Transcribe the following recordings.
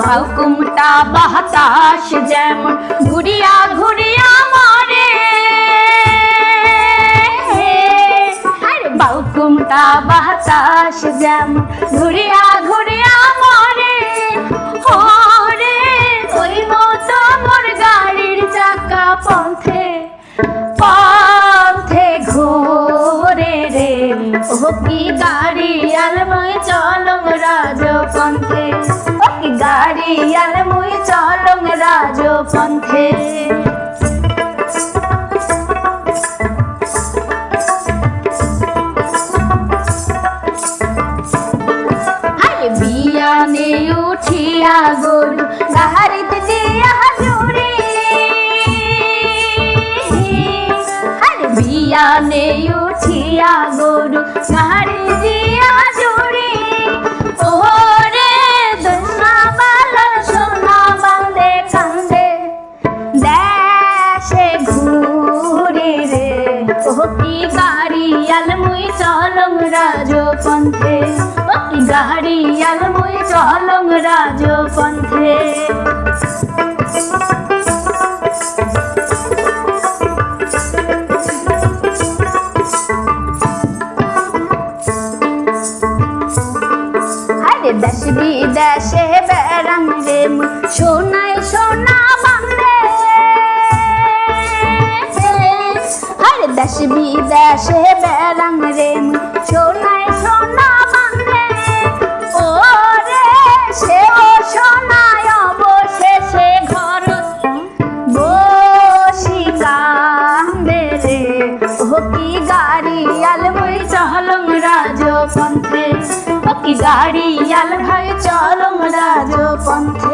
বাউকুমটা বাতাস যেমন ঘুরিয়া ঘুরিয়া মারে। বাউকুমটা বাতাস যেমন ঘুরিয়া ঘুরিয়া বিয়ানে উঠিয়া গরু গাহারি দিয়া জুড়ে। ওরে দুনা বালা সোনা বান্দে কান্দে। দেশে ঘুরে রে ও কি গাড়ি আলমুই চলং রাজপন্থে। ও কি গাড়ি আলমুই চলং রাজপন্থে। আরে দেশ বিদেশে বেড়াং রে সোনায় সোনা বান্দে আরে দেশ বিদেশে বেড়াং রে সোনায় আল ভাই চলং রাজপন্থে।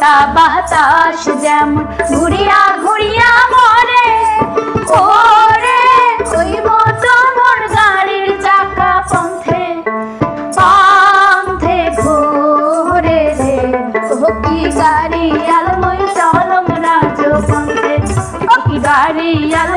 বাউকুমটা বাতাস যেমন ঘুরিয়া ঘুরিয়া মরে। ওরে, ওই মতো মোর গাড়ির চাকা পন্থে পন্থে ঘোরে রে। ও কি গাড়ি আলময় চলম রাজ পন্থে ও কি গাড়ি আলময়